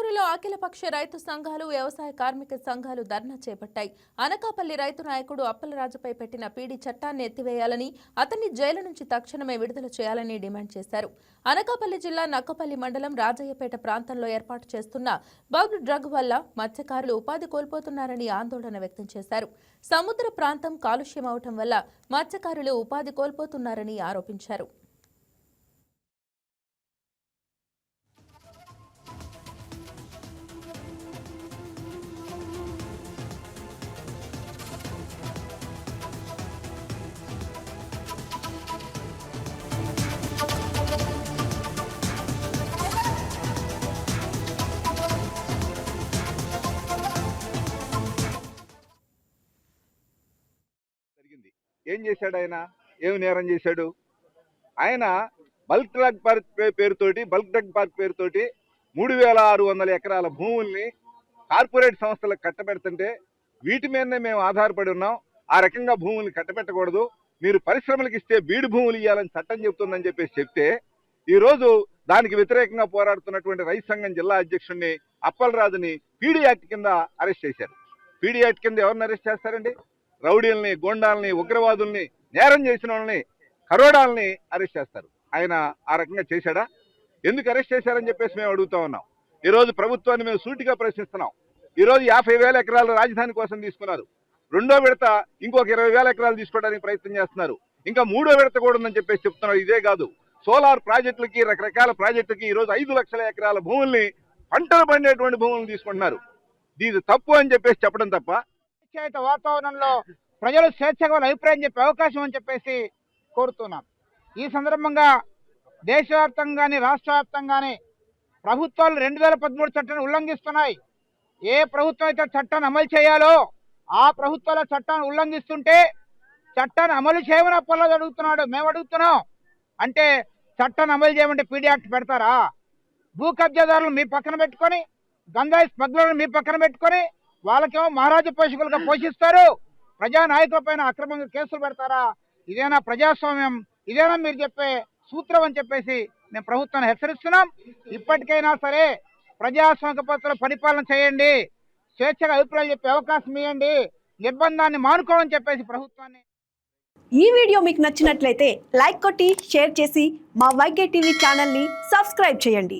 అఖిలపక్ష రైతు సంఘాలు వ్యవసాయ కార్మిక సంఘాలు ధర్నా చేపట్టాయి. అనకాపల్లి రైతు నాయకుడు అప్పలరాజుపై పెట్టిన పీడీ చట్టాన్ని ఎత్తివేయాలని అతన్ని జైలు నుంచి తక్షణమే విడుదల చేయాలని డిమాండ్ చేశారు. అనకాపల్లి జిల్లా నక్కపల్లి మండలం రాజయ్యపేట ప్రాంతంలో ఏర్పాటు చేస్తున్న బగ్ డ్రగ్ వల్ల మత్స్యకారులు ఉపాధి కోల్పోతున్నారని ఆందోళన వ్యక్తం చేశారు. సముద్ర ప్రాంతం కాలుష్యం అవటం వల్ల మత్స్యకారులు ఉపాధి కోల్పోతున్నారని ఆరోపించారు. ఏం చేశాడు ఆయన? ఏమి నేరం చేశాడు? ఆయన బల్క్ డ్రగ్ పార్క్ పేరుతోటి బల్క్ డ్రగ్ పార్క్ పేరుతోటి మూడు వేల ఆరు వందల ఎకరాల భూముల్ని కార్పొరేట్ సంస్థలకు కట్టబెడుతుంటే వీటి మీదనే మేము ఆధారపడి ఉన్నాం. ఆ రకంగా భూముల్ని కట్టబెట్టకూడదు. మీరు పరిశ్రమలకు ఇస్తే బీడు భూములు ఇవ్వాలని చట్టం చెప్తుందని చెప్పేసి చెప్తే ఈ రోజు దానికి వ్యతిరేకంగా పోరాడుతున్నటువంటి రైతు సంఘం జిల్లా అధ్యక్షుడిని అప్పలరాజుని పీడీ యాక్ట్ కింద అరెస్ట్ చేశారు. పీడీ యాక్ట్ కింద ఎవరిని అరెస్ట్ చేస్తారండి? రౌడీల్ని గోండాల్ని ఉగ్రవాదుల్ని నేరం చేసిన వాళ్ళని కరోడాల్ని అరెస్ట్ చేస్తారు. ఆయన ఆ రకంగా చేశాడా? ఎందుకు అరెస్ట్ చేశారని చెప్పేసి మేము అడుగుతా ఉన్నాం. ఈ రోజు ప్రభుత్వాన్ని మేము సూటిగా ప్రశ్నిస్తున్నాం. ఈ రోజు యాభై వేల ఎకరాల రాజధాని కోసం తీసుకున్నారు. రెండో విడత ఇంకొక ఇరవై వేల ఎకరాలు తీసుకోవడానికి ప్రయత్నం చేస్తున్నారు. ఇంకా మూడో విడత కూడా ఉందని చెప్పేసి చెప్తున్నారు. ఇదే కాదు. సోలార్ ప్రాజెక్టులకి రకరకాల ప్రాజెక్టులకి ఈ రోజు ఐదు లక్షల ఎకరాల భూముల్ని పంటలు పండేటువంటి భూములను తీసుకుంటున్నారు. ఇది తప్పు అని చెప్పేసి చెప్పడం తప్ప స్వేచ్ఛాయుత వాతావరణంలో ప్రజలు స్వేచ్ఛగా వాళ్ళ అభిప్రాయం చెప్పే అవకాశం అని చెప్పేసి కోరుతున్నాం. ఈ సందర్భంగా దేశవ్యాప్తంగాని రాష్ట్ర వ్యాప్తంగాని ప్రభుత్వాలు రెండు వేల పదమూడు చట్టాన్ని ఉల్లంఘిస్తున్నాయి. ఏ ప్రభుత్వం అయితే చట్టాన్ని అమలు చేయాలో ఆ ప్రభుత్వాల చట్టాన్ని ఉల్లంఘిస్తుంటే చట్టాన్ని అమలు చేయమని అప్పల్లో అడుగుతున్నాడు. మేము అడుగుతున్నాం. అంటే చట్టాన్ని అమలు చేయమంటే పీడీ యాక్ట్ పెడతారా? భూ కబ్జాదారులు మీ పక్కన పెట్టుకొని గంజాయి స్మగ్లర్లు మీ పక్కన పెట్టుకొని వాళ్ళకేమో మహారాజు పోషకులుగా పోషిస్తారు. ప్రజానాయకుల పైన అక్రమంగా కేసులు పెడతారా? ఇదేనా ప్రజాస్వామ్యం? ఇదేనా మీరు చెప్పే సూత్రం అని చెప్పేసి మేము ప్రభుత్వాన్ని హెచ్చరిస్తున్నాం. ఇప్పటికైనా సరే ప్రజాస్వామిక పద్ధతిలో పరిపాలన చేయండి. స్వేచ్ఛగా అభిప్రాయం చెప్పే అవకాశం ఇవ్వండి. నిర్బంధాన్ని మానుకోవని చెప్పేసి ప్రభుత్వాన్ని ఈ వీడియో మీకు నచ్చినట్లయితే లైక్ కొట్టి షేర్ చేసి మా వైకే టీవీ ఛానల్ని సబ్స్క్రైబ్ చేయండి.